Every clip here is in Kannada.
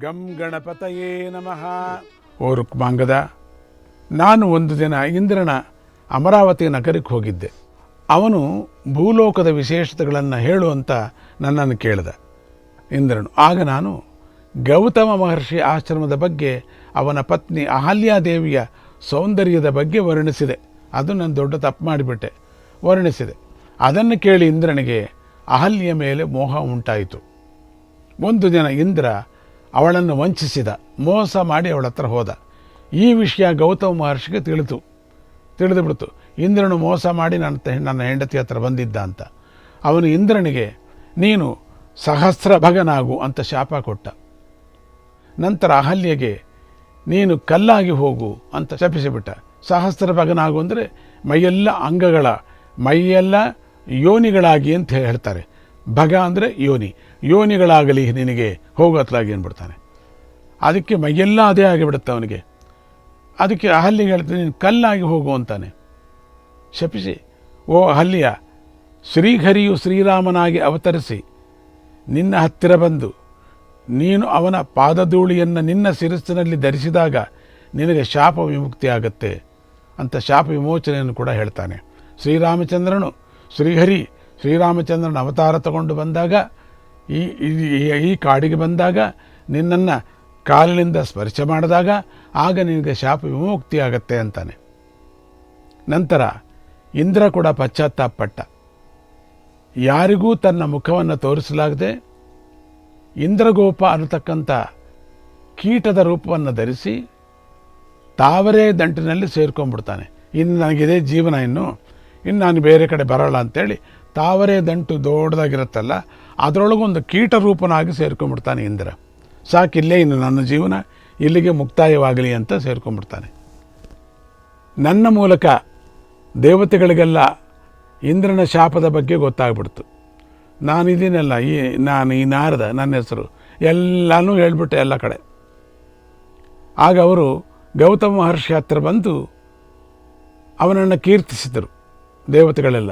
ಗಂ ಗಣಪತಯೇ ನಮಃ. ಓ ರುಕ್ಮಾಂಗದ, ನಾನು ಒಂದು ದಿನ ಇಂದ್ರನ ಅಮರಾವತಿ ನಗರಕ್ಕೆ ಹೋಗಿದ್ದೆ. ಅವನು ಭೂಲೋಕದ ವಿಶೇಷತೆಗಳನ್ನು ಹೇಳು ಅಂತ ನನ್ನನ್ನು ಕೇಳಿದ. ಇಂದ್ರನು, ಆಗ ನಾನು ಗೌತಮ ಮಹರ್ಷಿ ಆಶ್ರಮದ ಬಗ್ಗೆ ಅವನ ಪತ್ನಿ ಅಹಲ್ಯಾದೇವಿಯ ಸೌಂದರ್ಯದ ಬಗ್ಗೆ ವರ್ಣಿಸಿದೆ. ಅದು ನಾನು ದೊಡ್ಡ ತಪ್ಪು ಮಾಡಿಬಿಟ್ಟೆ. ವರ್ಣಿಸಿದೆ. ಅದನ್ನು ಕೇಳಿ ಇಂದ್ರನಿಗೆ ಅಹಲ್ಯ ಮೇಲೆ ಮೋಹ ಉಂಟಾಯಿತು. ಒಂದು ದಿನ ಇಂದ್ರ ಅವಳನ್ನು ವಂಚಿಸಿದ, ಮೋಸ ಮಾಡಿ ಅವಳ ಹತ್ರ ಹೋದ. ಈ ವಿಷಯ ಗೌತಮ ಮಹರ್ಷಿಗೆ ತಿಳಿತು. ತಿಳಿದು ಬಿಡ್ತು ಇಂದ್ರನು ಮೋಸ ಮಾಡಿ ನನ್ನ ನನ್ನ ಹೆಂಡತಿ ಹತ್ರ ಬಂದಿದ್ದ ಅಂತ. ಅವನು ಇಂದ್ರನಿಗೆ, ನೀನು ಸಹಸ್ರ ಭಗನಾಗು ಅಂತ ಶಾಪ ಕೊಟ್ಟ. ನಂತರ ಅಹಲ್ಯೆಗೆ, ನೀನು ಕಲ್ಲಾಗಿ ಹೋಗು ಅಂತ ಶಪಿಸಿಬಿಟ್ಟ. ಸಹಸ್ರ ಭಗನಾಗು ಅಂದರೆ ಮೈಯೆಲ್ಲ ಅಂಗಗಳ, ಮೈಯೆಲ್ಲ ಯೋನಿಗಳಾಗಿ ಅಂತ ಹೇಳ್ತಾರೆ. ಭಗ ಅಂದರೆ ಯೋನಿ. ಯೋನಿಗಳಾಗಲಿ ನಿನಗೆ ಹೋಗತ್ಲಾಗಿ ಅಂದ್ಬಿಡ್ತಾನೆ ಅದಕ್ಕೆ ಮೈಯೆಲ್ಲ ಅದೇ ಆಗಿಬಿಡುತ್ತೆ ಅವನಿಗೆ. ಅದಕ್ಕೆ ಅಹಲ್ಯಗೆ ಹೇಳ್ತಾನೆ, ನೀನು ಕಲ್ಲಾಗಿ ಹೋಗು ಅಂತಾನೆ. ಶಪಿಸಿ, ಓ ಹಲ್ಲಿಯ, ಶ್ರೀಹರಿಯು ಶ್ರೀರಾಮನಾಗಿ ಅವತರಿಸಿ, ನಿನ್ನ ಹತ್ತಿರ ಬಂದು, ನೀನು ಅವನ ಪಾದಧೂಳಿಯನ್ನು ನಿನ್ನ ಶಿರಸ್ಸಿನಲ್ಲಿ ಧರಿಸಿದಾಗ ನಿನಗೆ ಶಾಪ ವಿಮುಕ್ತಿ ಆಗುತ್ತೆ ಅಂತ ಶಾಪ ವಿಮೋಚನೆಯನ್ನು ಕೂಡ ಹೇಳ್ತಾನೆ. ಶ್ರೀರಾಮಚಂದ್ರನು, ಶ್ರೀಹರಿ, ಶ್ರೀರಾಮಚಂದ್ರನ ಅವತಾರ ತಗೊಂಡು ಬಂದಾಗ ಈ, ಈ- ಕಾಡಿಗೆ ಬಂದಾಗ ನಿನ್ನನ್ನು ಕಾಲಿನಿಂದ ಸ್ಪರ್ಶ ಮಾಡಿದಾಗ ಆಗ ನಿನಗೆ ಶಾಪ ವಿಮುಕ್ತಿ ಆಗತ್ತೆ ಅಂತಾನೆ. ನಂತರ ಇಂದ್ರ ಕೂಡ ಪಶ್ಚಾತ್ತಾಪಟ್ಟ ಯಾರಿಗೂ ತನ್ನ ಮುಖವನ್ನು ತೋರಿಸಲಾಗದೆ ಇಂದ್ರಗೋಪ ಅನ್ನತಕ್ಕಂಥ ಕೀಟದ ರೂಪವನ್ನು ಧರಿಸಿ ತಾವರೇ ದಂಟಿನಲ್ಲಿ ಸೇರ್ಕೊಂಡ್ಬಿಡ್ತಾನೆ. ಇನ್ನು ನನಗಿದೆ ಜೀವನ ಇನ್ನು ಇನ್ನು ನಾನು ಬೇರೆ ಕಡೆ ಬರೋಲ್ಲ ಅಂತೇಳಿ ತಾವರೇ ದಂಟು ದೊಡ್ಡದಾಗಿರುತ್ತಲ್ಲ ಅದರೊಳಗೊಂದು ಕೀಟ ರೂಪನಾಗಿ ಸೇರ್ಕೊಂಡ್ಬಿಡ್ತಾನೆ ಇಂದ್ರ. ಸಾಕಿಲ್ಲೇ ಇನ್ನು ನನ್ನ ಜೀವನ, ಇಲ್ಲಿಗೆ ಮುಕ್ತಾಯವಾಗಲಿ ಅಂತ ಸೇರ್ಕೊಂಡ್ಬಿಡ್ತಾನೆ. ನನ್ನ ಮೂಲಕ ದೇವತೆಗಳಿಗೆಲ್ಲ ಇಂದ್ರನ ಶಾಪದ ಬಗ್ಗೆ ಗೊತ್ತಾಗ್ಬಿಡ್ತು. ನಾನಿದ್ದೀನಲ್ಲ ಈ ನಾನು ಈ ನಾರದ, ನನ್ನ ಹೆಸರು, ಎಲ್ಲನೂ ಹೇಳ್ಬಿಟ್ಟೆ ಎಲ್ಲ ಕಡೆ. ಆಗ ಅವರು ಗೌತಮ ಮಹರ್ಷಿ ಹತ್ರ ಬಂದು ಅವನನ್ನು ಕೀರ್ತಿಸಿದರು ದೇವತೆಗಳೆಲ್ಲ.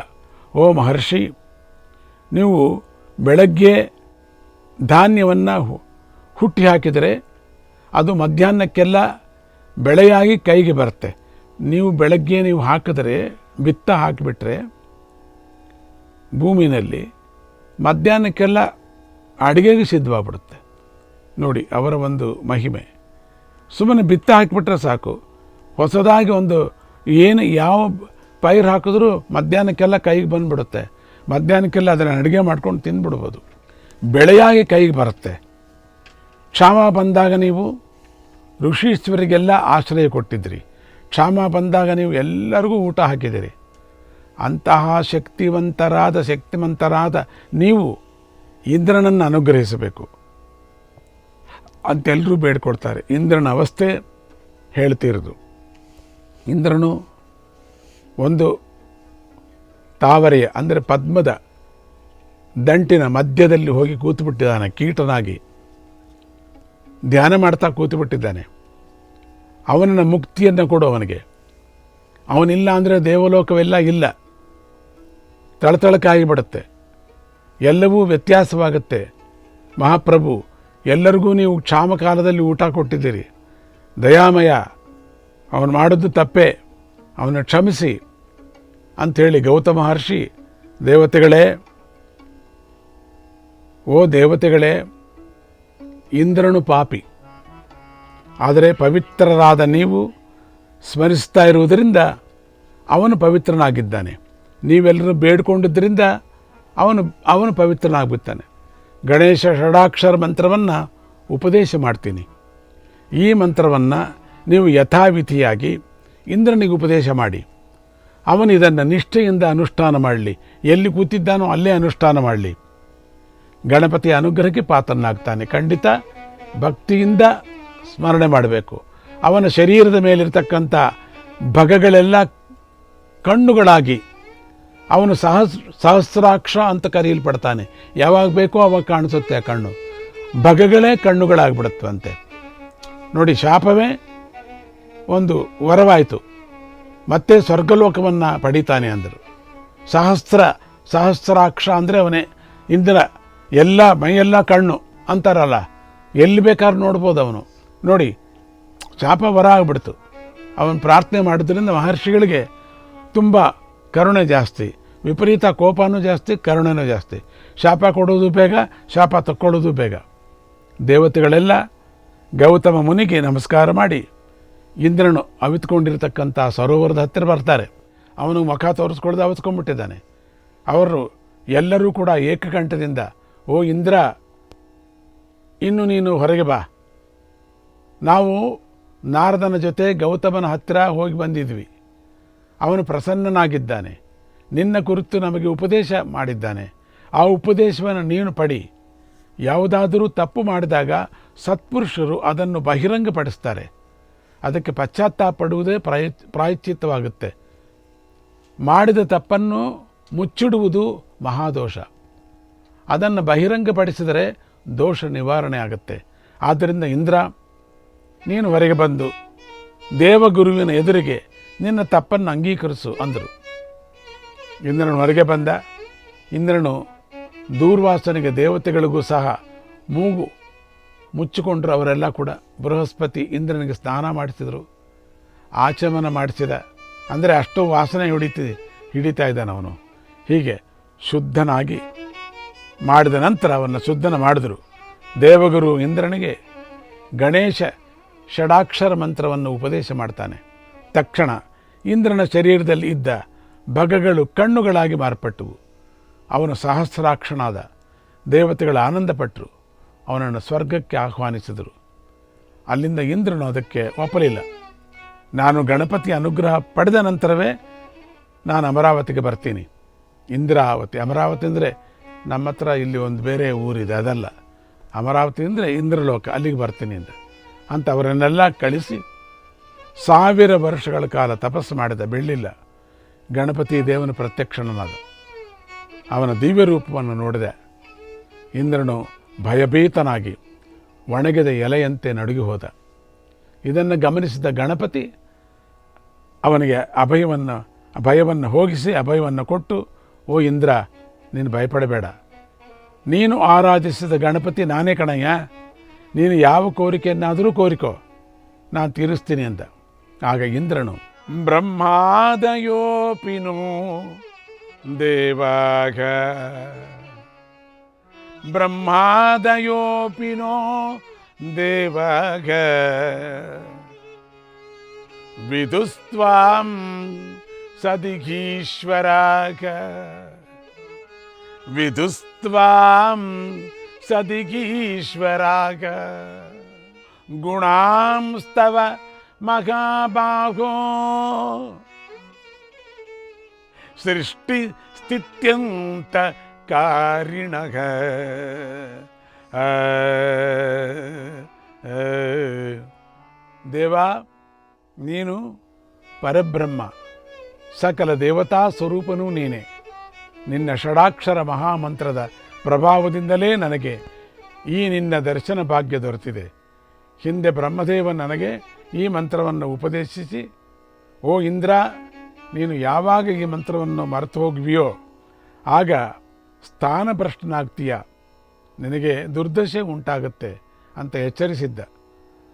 ಓ ಮಹರ್ಷಿ, ನೀವು ಧಾನ್ಯವನ್ನು ಹುಟ್ಟಿ ಹಾಕಿದರೆ ಅದು ಮಧ್ಯಾಹ್ನಕ್ಕೆಲ್ಲ ಬೆಳೆಯಾಗಿ ಕೈಗೆ ಬರುತ್ತೆ. ನೀವು ಬೆಳಗ್ಗೆ ನೀವು ಹಾಕಿದರೆ, ಬಿತ್ತ ಹಾಕಿಬಿಟ್ರೆ ಭೂಮಿನಲ್ಲಿ ಮಧ್ಯಾಹ್ನಕ್ಕೆಲ್ಲ ಅಡುಗೆಗೆ ಸಿದ್ಧವಾಗ್ಬಿಡುತ್ತೆ. ನೋಡಿ, ಅವರ ಒಂದು ಮಹಿಮೆ. ಸುಮ್ಮನೆ ಬಿತ್ತ ಹಾಕಿಬಿಟ್ರೆ ಸಾಕು. ಹೊಸದಾಗಿ ಒಂದು ಏನು ಯಾವ ಪೈರು ಹಾಕಿದ್ರೂ ಮಧ್ಯಾಹ್ನಕ್ಕೆಲ್ಲ ಕೈಗೆ ಬಂದುಬಿಡುತ್ತೆ. ಮಧ್ಯಾಹ್ನಕ್ಕೆಲ್ಲ ಅದನ್ನು ಅಡುಗೆ ಮಾಡ್ಕೊಂಡು ತಿಂದ್ಬಿಡ್ಬೋದು ಬೆಳೆಯಾಗಿ ಕೈಗೆ ಬರುತ್ತೆ. ಕ್ಷಾಮ ಬಂದಾಗ ನೀವು ಋಷೀಶ್ವರಿಗೆಲ್ಲ ಆಶ್ರಯ ಕೊಟ್ಟಿದ್ರಿ. ಕ್ಷಾಮ ಬಂದಾಗ ನೀವು ಎಲ್ಲರಿಗೂ ಊಟ ಹಾಕಿದಿರಿ. ಅಂತಹ ಶಕ್ತಿವಂತರಾದ ಶಕ್ತಿವಂತರಾದ ನೀವು ಇಂದ್ರನನ್ನು ಅನುಗ್ರಹಿಸಬೇಕು. ಅಂತೆಲ್ಲರೂ ಬೇಡ್ಕೊಡ್ತಾರೆ ಇಂದ್ರನ ಅವಸ್ಥೆ ಹೇಳ್ತಿರೋದು. ಇಂದ್ರನು ಒಂದು ತಾವರೆಯ ಅಂದರೆ ಪದ್ಮದ ದಂಟಿನ ಮಧ್ಯದಲ್ಲಿ ಹೋಗಿ ಕೂತುಬಿಟ್ಟಿದ್ದಾನೆ, ಕೀಟನಾಗಿ. ಧ್ಯಾನ ಮಾಡ್ತಾ ಕೂತುಬಿಟ್ಟಿದ್ದಾನೆ. ಅವನನ್ನು ಮುಕ್ತಿಯನ್ನು ಕೊಡು ಅವನಿಗೆ. ಅವನಿಲ್ಲ ಅಂದರೆ ದೇವಲೋಕವೆಲ್ಲ ಇಲ್ಲ. ತಳತಳಕಾಗಿಬಿಡುತ್ತೆ ಎಲ್ಲವೂ ವ್ಯತ್ಯಾಸವಾಗುತ್ತೆ. ಮಹಾಪ್ರಭು, ಎಲ್ಲರಿಗೂ ನೀವು ಕ್ಷಾಮಕಾಲದಲ್ಲಿ ಊಟ ಕೊಟ್ಟಿದ್ದೀರಿ. ದಯಾಮಯ, ಅವನು ಮಾಡಿದ್ದು ತಪ್ಪೇ. ಅವನ ಕ್ಷಮಿಸಿ. ಅಂಥೇಳಿ ಗೌತಮ ಮಹರ್ಷಿ ದೇವತೆಗಳೇ, ಓ ದೇವತೆಗಳೇ, ಇಂದ್ರನು ಪಾಪಿ. ಆದರೆ ಪವಿತ್ರರಾದ ನೀವು ಸ್ಮರಿಸ್ತಾ ಇರುವುದರಿಂದ ಅವನು ಪವಿತ್ರನಾಗಿದ್ದಾನೆ. ನೀವೆಲ್ಲರೂ ಬೇಡ್ಕೊಂಡಿದ್ದರಿಂದ ಅವನು ಅವನು ಪವಿತ್ರನಾಗ್ಬಿಡ್ತಾನೆ. ಗಣೇಶ ಷಡಾಕ್ಷರ ಮಂತ್ರವನ್ನು ಉಪದೇಶ ಮಾಡ್ತೀನಿ. ಈ ಮಂತ್ರವನ್ನು ನೀವು ಯಥಾವಿಧಿಯಾಗಿ ಇಂದ್ರನಿಗೆ ಉಪದೇಶ ಮಾಡಿ. ಅವನು ಇದನ್ನು ನಿಷ್ಠೆಯಿಂದ ಅನುಷ್ಠಾನ ಮಾಡಲಿ. ಎಲ್ಲಿ ಕೂತಿದ್ದಾನೋ ಅಲ್ಲೇ ಅನುಷ್ಠಾನ ಮಾಡಲಿ. ಗಣಪತಿಯ ಅನುಗ್ರಹಕ್ಕೆ ಪಾತ್ರನಾಗ್ತಾನೆ. ಖಂಡಿತ ಭಕ್ತಿಯಿಂದ ಸ್ಮರಣೆ ಮಾಡಬೇಕು. ಅವನ ಶರೀರದ ಮೇಲಿರ್ತಕ್ಕಂಥ ಭಗಗಳೆಲ್ಲ ಕಣ್ಣುಗಳಾಗಿ ಅವನು ಸಹಸ್, ಸಹಸ್ರಾಕ್ಷ ಅಂತ ಕರೆಯಲ್ಪಡ್ತಾನೆ. ಯಾವಾಗ ಬೇಕೋ ಅವಾಗ ಕಾಣಿಸುತ್ತೆ ಆ ಕಣ್ಣು. ಭಗಗಳೇ ಕಣ್ಣುಗಳಾಗ್ಬಿಡುತ್ತವಂತೆ ನೋಡಿ, ಶಾಪವೇ ಒಂದು ವರವಾಯಿತು. ಮತ್ತೆ ಸ್ವರ್ಗಲೋಕವನ್ನು ಪಡಿತಾನೆ ಅಂದರು. ಸಹಸ್ರ, ಸಹಸ್ರಾಕ್ಷ ಅಂದರೆ ಅವನೇ ಇಂದ್ರ ಎಲ್ಲ ಮೈಯೆಲ್ಲ ಕಣ್ಣು ಅಂತಾರಲ್ಲ, ಎಲ್ಲಿ ಬೇಕಾದ್ರೂ ನೋಡ್ಬೋದು ಅವನು. ನೋಡಿ, ಶಾಪ ವರ ಆಗಿಬಿಡ್ತು. ಅವನು ಪ್ರಾರ್ಥನೆ ಮಾಡಿದ್ರಿಂದ ಮಹರ್ಷಿಗಳಿಗೆ ತುಂಬ ಕರುಣೆ ಜಾಸ್ತಿ, ವಿಪರೀತ ಕೋಪನೂ ಜಾಸ್ತಿ, ಕರುಣೆನೂ ಜಾಸ್ತಿ. ಶಾಪ ಕೊಡೋದು ಬೇಗ, ಶಾಪ ತಕ್ಕೊಳ್ಳೋದು ಬೇಗ. ದೇವತೆಗಳೆಲ್ಲ ಗೌತಮ ಮುನಿಗೆ ನಮಸ್ಕಾರ ಮಾಡಿ ಇಂದ್ರನು ಅವಿತ್ಕೊಂಡಿರ್ತಕ್ಕಂಥ ಸರೋವರದ ಹತ್ತಿರ ಬರ್ತಾರೆ. ಅವನು ಮುಖ ತೋರಿಸ್ಕೊಳ್ದೆ ಅವಿತ್ಕೊಂಡ್ಬಿಟ್ಟಿದ್ದಾನೆ. ಅವರು ಎಲ್ಲರೂ ಕೂಡ ಏಕಕಂಠದಿಂದ, ಓ ಇಂದ್ರ, ಇನ್ನು ನೀನು ಹೊರಗೆ ಬಾ. ನಾವು ನಾರದನ ಜೊತೆ ಗೌತಮನ ಹತ್ತಿರ ಹೋಗಿ ಬಂದಿದ್ವಿ. ಅವನು ಪ್ರಸನ್ನನಾಗಿದ್ದಾನೆ. ನಿನ್ನ ಕುರಿತು ನಮಗೆ ಉಪದೇಶ ಮಾಡಿದ್ದಾನೆ. ಆ ಉಪದೇಶವನ್ನು ನೀನು ಪಡಿ. ಯಾವುದಾದರೂ ತಪ್ಪು ಮಾಡಿದಾಗ ಸತ್ಪುರುಷರು ಅದನ್ನು ಬಹಿರಂಗಪಡಿಸ್ತಾರೆ. ಅದಕ್ಕೆ ಪಶ್ಚಾತ್ತಾಪ ಪಡುವುದೇ ಪ್ರಾಯ, ಪ್ರಾಯಶ್ಚಿತ್ತವಾಗುತ್ತೆ. ಮಾಡಿದ ತಪ್ಪನ್ನು ಮುಚ್ಚಿಡುವುದು ಮಹಾದೋಷ. ಅದನ್ನು ಬಹಿರಂಗಪಡಿಸಿದರೆ ದೋಷ ನಿವಾರಣೆ ಆಗುತ್ತೆ. ಆದ್ದರಿಂದ ಇಂದ್ರ, ನೀನು ಹೊರಗೆ ಬಂದು ದೇವಗುರುವಿನ ಎದುರಿಗೆ ನಿನ್ನ ತಪ್ಪನ್ನು ಅಂಗೀಕರಿಸು ಅಂದರು. ಇಂದ್ರನು ಹೊರಗೆ ಬಂದ. ಇಂದ್ರನು ದೂರ್ವಾಸನಿಗೆ ದೇವತೆಗಳಿಗೂ ಸಹ ಮೂಗು ಮುಚ್ಚಿಕೊಂಡ್ರು ಅವರೆಲ್ಲ ಕೂಡ ಬೃಹಸ್ಪತಿ ಇಂದ್ರನಿಗೆ ಸ್ನಾನ ಮಾಡಿಸಿದರು. ಆಚಮನ ಮಾಡಿಸಿದ. ಅಂದರೆ ಅಷ್ಟು ವಾಸನೆ ಹಿಡಿತಿ, ಹಿಡಿತಾ ಇದ್ದಾನೆ ಅವನು. ಹೀಗೆ ಶುದ್ಧನಾಗಿ ಮಾಡಿದ ನಂತರ ಅವನ್ನು ಶುದ್ಧನ ಮಾಡಿದರು. ದೇವಗುರು ಇಂದ್ರನಿಗೆ ಗಣೇಶ ಷಡಾಕ್ಷರ ಮಂತ್ರವನ್ನು ಉಪದೇಶ ಮಾಡ್ತಾನೆ. ತಕ್ಷಣ ಇಂದ್ರನ ಶರೀರದಲ್ಲಿ ಇದ್ದ ಭಗಗಳು ಕಣ್ಣುಗಳಾಗಿ ಮಾರ್ಪಟ್ಟವು. ಅವನು ಸಹಸ್ರಾಕ್ಷನಾದ ದೇವತೆಗಳ ಆನಂದಪಟ್ಟರು ಅವನನ್ನು ಸ್ವರ್ಗಕ್ಕೆ ಆಹ್ವಾನಿಸಿದರು. ಅಲ್ಲಿಂದ ಇಂದ್ರನು ಅದಕ್ಕೆ ಒಪ್ಪಲಿಲ್ಲ. ನಾನು ಗಣಪತಿ ಅನುಗ್ರಹ ಪಡೆದ ನಂತರವೇ ನಾನು ಅಮರಾವತಿಗೆ ಬರ್ತೀನಿ. ಇಂದ್ರಾವತಿ, ಅಮರಾವತಿ ಅಂದರೆ ನಮ್ಮ ಹತ್ರ ಇಲ್ಲಿ ಒಂದು ಬೇರೆ ಊರಿದೆ, ಅದಲ್ಲ. ಅಮರಾವತಿ ಅಂದರೆ ಇಂದ್ರಲೋಕ, ಅಲ್ಲಿಗೆ ಬರ್ತೀನಿ ಅಂತ ಅಂತ ಅವರನ್ನೆಲ್ಲ ಕಳಿಸಿ ಸಾವಿರ ವರ್ಷಗಳ ಕಾಲ ತಪಸ್ಸು ಮಾಡಿದ ಬೆಳ್ಳಿಲ್ಲ. ಗಣಪತಿ ದೇವನ ಪ್ರತ್ಯಕ್ಷಣನಾದ ಅವನ ದಿವ್ಯ ರೂಪವನ್ನು ನೋಡಿದೆ. ಇಂದ್ರನು ಭಯಭೀತನಾಗಿ ಒಣಗಿದ ಎಲೆಯಂತೆ ನಡುಗಿ ಹೋದ. ಇದನ್ನು ಗಮನಿಸಿದ ಗಣಪತಿ ಅವನಿಗೆ ಅಭಯವನ್ನು, ಭಯವನ್ನು ಹೋಗಿಸಿ ಅಭಯವನ್ನು ಕೊಟ್ಟು, ಓ ಇಂದ್ರ, ನೀನು ಭಯಪಡಬೇಡ. ನೀನು ಆರಾಧಿಸಿದ ಗಣಪತಿ ನಾನೇ ಕಣಯ್ಯ. ನೀನು ಯಾವ ಕೋರಿಕೆಯನ್ನಾದರೂ ಕೋರಿಕೋ. ನಾನು ತೀರಿಸ್ತೀನಿ ಅಂತ ಆಗ ಇಂದ್ರನು, ಬ್ರಹ್ಮಾದಯೋಪಿನೋ ದೇವಾಗ ब्रह्मादयोऽपि नो देवा। विदुस्त्वां सदिगीश्वराक गुणांस्तव महाबाहो। सृष्टिस्थित्यन्त ಕಾರಿಣಗ. ದೇವ, ನೀನು ಪರಬ್ರಹ್ಮ. ಸಕಲ ದೇವತಾ ಸ್ವರೂಪನೂ ನೀನೇ. ನಿನ್ನ ಷಡಾಕ್ಷರ ಮಹಾಮಂತ್ರದ ಪ್ರಭಾವದಿಂದಲೇ ನನಗೆ ಈ ನಿನ್ನ ದರ್ಶನ ಭಾಗ್ಯ ದೊರೆತಿದೆ. ಹಿಂದೆ ಬ್ರಹ್ಮದೇವ ನನಗೆ ಈ ಮಂತ್ರವನ್ನು ಉಪದೇಶಿಸಿ, ಓ ಇಂದ್ರ, ನೀನು ಯಾವಾಗ ಈ ಮಂತ್ರವನ್ನು ಮರೆತು ಹೋಗುವಿಯೋ ಆಗ ಸ್ಥಾನಭ್ರಷ್ಟನಾಗ್ತೀಯ. ನಿನಗೆ ದುರ್ದಶೆ ಉಂಟಾಗುತ್ತೆ ಅಂತ ಎಚ್ಚರಿಸಿದ್ದ.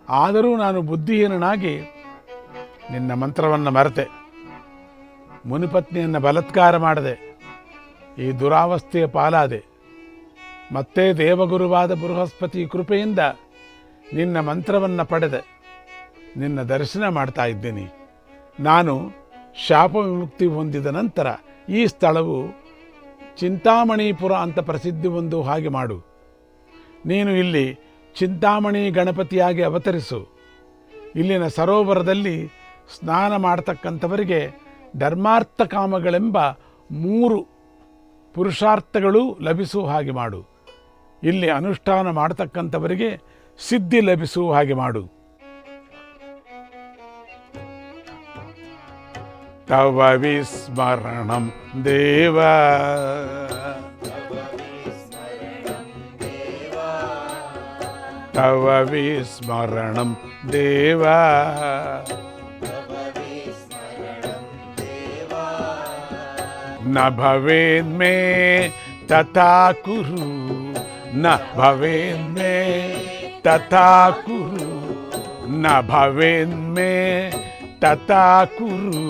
ಆದರೂ ನಾನು ಬುದ್ಧಿಹೀನನಾಗಿ ನಿನ್ನ ಮಂತ್ರವನ್ನು ಮರೆತೆ. ಮುನಿಪತ್ನಿಯನ್ನು ಬಲತ್ಕಾರ ಮಾಡದೆ, ಈ ದುರಾವಸ್ಥೆಯ ಪಾಲಾದೆ, ಮತ್ತೆ ದೇವಗುರುವಾದ ಬೃಹಸ್ಪತಿ ಕೃಪೆಯಿಂದ ನಿನ್ನ ಮಂತ್ರವನ್ನು ಪಡೆದೆ. ನಿನ್ನ ದರ್ಶನ ಮಾಡ್ತಾ ಇದ್ದೀನಿ. ನಾನು ಶಾಪ ವಿಮುಕ್ತಿ ಹೊಂದಿದ ನಂತರ ಈ ಸ್ಥಳವು ಚಿಂತಾಮಣಿಪುರ ಅಂತ ಪ್ರಸಿದ್ಧಿ ಒಂದು ಹಾಗೆ ಮಾಡು. ನೀನು ಇಲ್ಲಿ ಚಿಂತಾಮಣಿ ಗಣಪತಿಯಾಗಿ ಅವತರಿಸು. ಇಲ್ಲಿನ ಸರೋವರದಲ್ಲಿ ಸ್ನಾನ ಮಾಡ್ತಕ್ಕಂಥವರಿಗೆ ಧರ್ಮಾರ್ಥ ಕಾಮಗಳೆಂಬ ಮೂರು ಪುರುಷಾರ್ಥಗಳು ಲಭಿಸುವ ಹಾಗೆ ಮಾಡು. ಇಲ್ಲಿ ಅನುಷ್ಠಾನ ಮಾಡ್ತಕ್ಕಂಥವರಿಗೆ ಸಿದ್ಧಿ ಲಭಿಸುವ ಹಾಗೆ ಮಾಡು. तव विस्मरण देव। तव विस्मरण देव। न भवेन्मे तथा कुरु। न भवेन्मे तथा कुरु। न भवेन्मे तथा कुरु।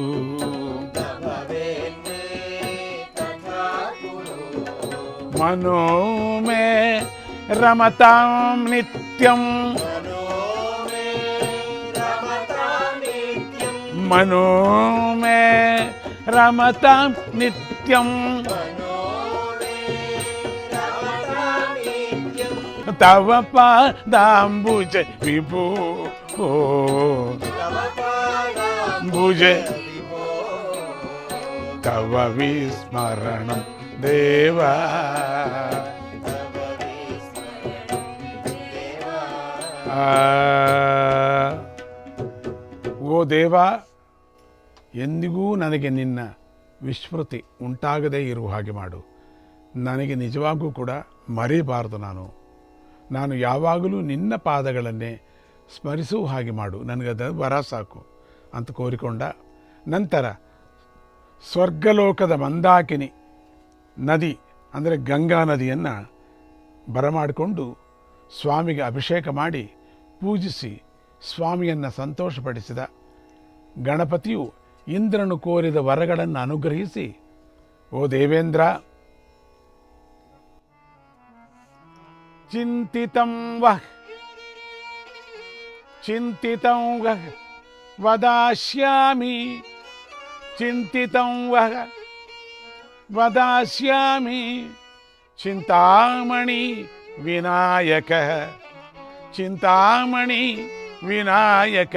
मनो मे रमतां नित्यं मनो मे रमतां नित्यं तव पादाम्बुज विभो भुज तव विस्मरणं ಆ, ಓ ದೇವ ಎಂದಿಗೂ ನನಗೆ ನಿನ್ನ ವಿಸ್ಮೃತಿ ಉಂಟಾಗದೇ ಇರುವ ಹಾಗೆ ಮಾಡು. ನನಗೆ ನಿಜವಾಗೂ ಕೂಡ ಮರೆಯಬಾರದು ನಾನು. ನಾನು ಯಾವಾಗಲೂ ನಿನ್ನ ಪಾದಗಳನ್ನೇ ಸ್ಮರಿಸುವ ಹಾಗೆ ಮಾಡು. ನನಗದ ವರ ಸಾಕು ಅಂತ ಕೋರಿಕೊಂಡ ನಂತರ ಸ್ವರ್ಗಲೋಕದ ಮಂದಾಕಿನಿ ನದಿ, ಅಂದರೆ ಗಂಗಾ ನದಿಯನ್ನು ಬರಮಾಡಿಕೊಂಡು ಸ್ವಾಮಿಗೆ ಅಭಿಷೇಕ ಮಾಡಿ ಪೂಜಿಸಿ ಸ್ವಾಮಿಯನ್ನು ಸಂತೋಷಪಡಿಸಿದ. ಗಣಪತಿಯು ಇಂದ್ರನು ಕೋರಿದ ವರಗಳನ್ನು ಅನುಗ್ರಹಿಸಿ, ಓ ದೇವೇಂದ್ರ, ಚಿಂತಿತಂ ವಹ್ ಚಿಂತಿತಂ ವಹ ವದಾಶ್ಯಾಮಿ, ಚಿಂತಿತಂ ವಹ ವದಾಸ್ಯಾಮಿ. ಚಿಂತಾಮಣಿ ವಿನಾಯಕ. ಚಿಂತಾಮಣಿ ವಿನಾಯಕ.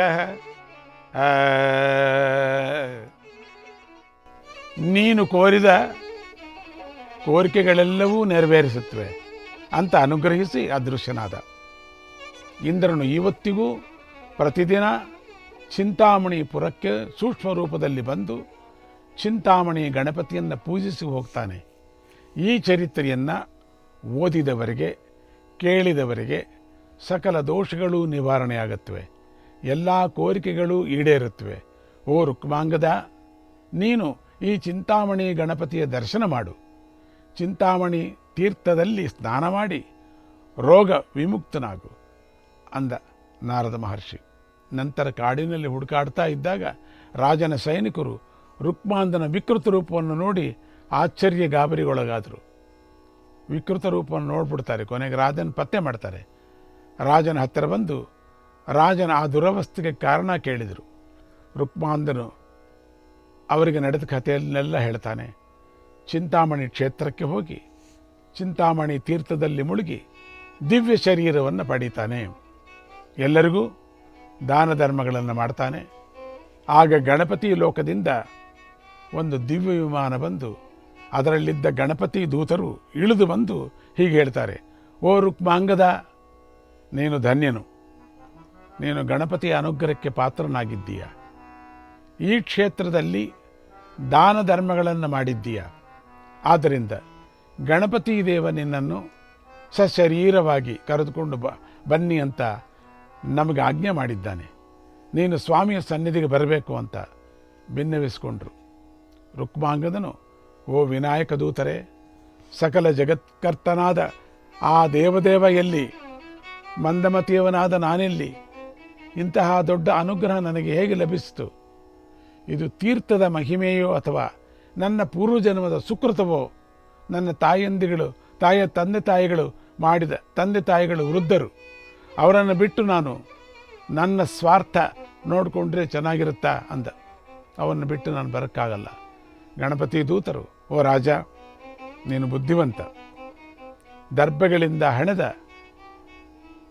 ನೀನು ಕೋರಿದ ಕೋರಿಕೆಗಳೆಲ್ಲವೂ ನೆರವೇರಿಸುತ್ತವೆ ಅಂತ ಅನುಗ್ರಹಿಸಿ ಅದೃಶ್ಯನಾದ. ಇಂದ್ರನು ಇವತ್ತಿಗೂ ಪ್ರತಿದಿನ ಚಿಂತಾಮಣಿ ಪುರಕ್ಕೆ ಸೂಕ್ಷ್ಮ ರೂಪದಲ್ಲಿ ಬಂದು ಚಿಂತಾಮಣಿ ಗಣಪತಿಯನ್ನು ಪೂಜಿಸಿ ಹೋಗ್ತಾನೆ. ಈ ಚರಿತ್ರೆಯನ್ನು ಓದಿದವರಿಗೆ, ಕೇಳಿದವರಿಗೆ ಸಕಲ ದೋಷಗಳು ನಿವಾರಣೆಯಾಗುತ್ತವೆ. ಎಲ್ಲ ಕೋರಿಕೆಗಳು ಈಡೇರುತ್ತವೆ. ಓ ರುಕ್ಮಾಂಗದ, ನೀನು ಈ ಚಿಂತಾಮಣಿ ಗಣಪತಿಯ ದರ್ಶನ ಮಾಡು. ಚಿಂತಾಮಣಿ ತೀರ್ಥದಲ್ಲಿ ಸ್ನಾನ ಮಾಡಿ ರೋಗ ವಿಮುಕ್ತನಾಗು, ಅಂದ ನಾರದ ಮಹರ್ಷಿ. ನಂತರ ಕಾಡಿನಲ್ಲಿ ಹುಡುಕಾಡ್ತಾ ಇದ್ದಾಗ ರಾಜನ ಸೈನಿಕರು ರುಕ್ಮಾಂದನ ವಿಕೃತ ರೂಪವನ್ನು ನೋಡಿ ಆಶ್ಚರ್ಯ ಗಾಬರಿಗೊಳಗಾದರು ವಿಕೃತ ರೂಪವನ್ನು ನೋಡ್ಬಿಡ್ತಾರೆ, ಕೊನೆಗೆ ರಾಜನ ಪತ್ತೆ ಮಾಡ್ತಾರೆ. ರಾಜನ ಹತ್ತಿರ ಬಂದು ರಾಜನ ಆ ದುರವಸ್ಥೆಗೆ ಕಾರಣ ಕೇಳಿದರು. ರುಕ್ಮಾಂಧನು ಅವರಿಗೆ ನಡೆದ ಕಥೆಯನ್ನೆಲ್ಲ ಹೇಳ್ತಾನೆ. ಚಿಂತಾಮಣಿ ಕ್ಷೇತ್ರಕ್ಕೆ ಹೋಗಿ, ಚಿಂತಾಮಣಿ ತೀರ್ಥದಲ್ಲಿ ಮುಳುಗಿ ದಿವ್ಯ ಶರೀರವನ್ನು ಪಡೀತಾನೆ. ಎಲ್ಲರಿಗೂ ದಾನ ಧರ್ಮಗಳನ್ನು ಮಾಡ್ತಾನೆ. ಆಗ ಗಣಪತಿ ಲೋಕದಿಂದ ಒಂದು ದಿವ್ಯ ವಿಮಾನ ಬಂದು ಅದರಲ್ಲಿದ್ದ ಗಣಪತಿ ದೂತರು ಇಳಿದು ಬಂದು ಹೀಗೆ ಹೇಳ್ತಾರೆ, ಓ ರುಕ್ಮಾಂಗದ, ನೀನು ಧನ್ಯನು. ನೀನು ಗಣಪತಿಯ ಅನುಗ್ರಹಕ್ಕೆ ಪಾತ್ರನಾಗಿದ್ದೀಯ? ಈ ಕ್ಷೇತ್ರದಲ್ಲಿ ದಾನ ಧರ್ಮಗಳನ್ನು ಮಾಡಿದ್ದೀಯ? ಆದ್ದರಿಂದ ಗಣಪತಿ ದೇವ ನಿನ್ನನ್ನು ಸಶರೀರವಾಗಿ ಕರೆದುಕೊಂಡು ಬ, ಬನ್ನಿ ಅಂತ ನಮಗೆ ಆಜ್ಞೆ ಮಾಡಿದ್ದಾನೆ. ನೀನು ಸ್ವಾಮಿಯ ಸನ್ನಿಧಿಗೆ ಬರಬೇಕು ಅಂತ ಭಿನ್ನವಿಸಿಕೊಂಡ್ರು ರುಕ್ಮಾಂಗದನು, ಓ ವಿನಾಯಕ ದೂತರೇ, ಸಕಲ ಜಗತ್ಕರ್ತನಾದ ಆ ದೇವದೇವ ಎಲ್ಲಿ? ಮಂದಮತಿಯವನಾದ ನಾನೆಲ್ಲಿ? ಇಂತಹ ದೊಡ್ಡ ಅನುಗ್ರಹ ನನಗೆ ಹೇಗೆ ಲಭಿಸಿತು? ಇದು ತೀರ್ಥದ ಮಹಿಮೆಯೋ ಅಥವಾ ನನ್ನ ಪೂರ್ವಜನ್ಮದ ಸುಕೃತವೋ? ನನ್ನ ತಾಯಂದಿಗಳು ತಾಯ ತಂದೆ ತಾಯಿಗಳು ಮಾಡಿದ ತಂದೆ ತಾಯಿಗಳು ವೃದ್ಧರು, ಅವರನ್ನು ಬಿಟ್ಟು ನಾನು ನನ್ನ ಸ್ವಾರ್ಥ ನೋಡಿಕೊಂಡ್ರೆ ಚೆನ್ನಾಗಿರುತ್ತಾ ಅಂದ. ಅವನ್ನು ಬಿಟ್ಟು ನಾನು ಬರೋಕ್ಕಾಗಲ್ಲ. ಗಣಪತಿ ದೂತರು, ಓ ರಾಜ, ನೀನು ಬುದ್ಧಿವಂತ. ದರ್ಭಗಳಿಂದ ಹಣದ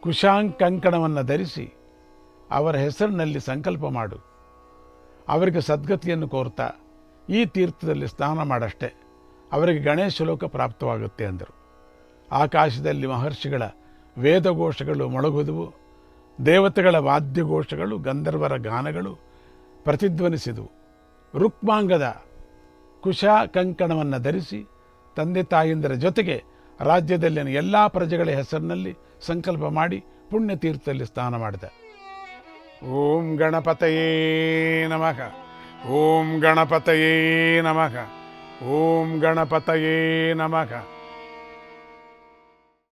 ಕುಶಾಂಕಂಕಣವನ್ನು ಧರಿಸಿ ಅವರ ಹೆಸರಿನಲ್ಲಿ ಸಂಕಲ್ಪ ಮಾಡು. ಅವರಿಗೆ ಸದ್ಗತಿಯನ್ನು ಕೋರ್ತಾ, ಈ ತೀರ್ಥದಲ್ಲಿ ಸ್ನಾನ ಮಾಡಷ್ಟೇ. ಅವರಿಗೆ ಗಣೇಶ ಲೋಕ ಪ್ರಾಪ್ತವಾಗುತ್ತೆ ಅಂದರು. ಆಕಾಶದಲ್ಲಿ ಮಹರ್ಷಿಗಳ ವೇದಘೋಷಗಳು ಮೊಳಗುದುವು, ದೇವತೆಗಳ ವಾದ್ಯಘೋಷಗಳು, ಗಂಧರ್ವರ ಗಾನಗಳು ಪ್ರತಿಧ್ವನಿಸಿದವು. ರುಕ್ಮಾಂಗದ ಕುಶ ಕಂಕಣವನ್ನು ಧರಿಸಿ ತಂದೆ ತಾಯಿಂದರ ಜೊತೆಗೆ ರಾಜ್ಯದಲ್ಲಿನ ಎಲ್ಲ ಪ್ರಜೆಗಳ ಹೆಸರಿನಲ್ಲಿ ಸಂಕಲ್ಪ ಮಾಡಿ ಪುಣ್ಯತೀರ್ಥದಲ್ಲಿ ಸ್ನಾನ ಮಾಡಿದ. ಓಂ ಗಣಪತಯೇ ನಮಃ. ಓಂ ಗಣಪತಯೇ ನಮಃ. ಓಂ ಗಣಪತಯೇ ನಮಃ.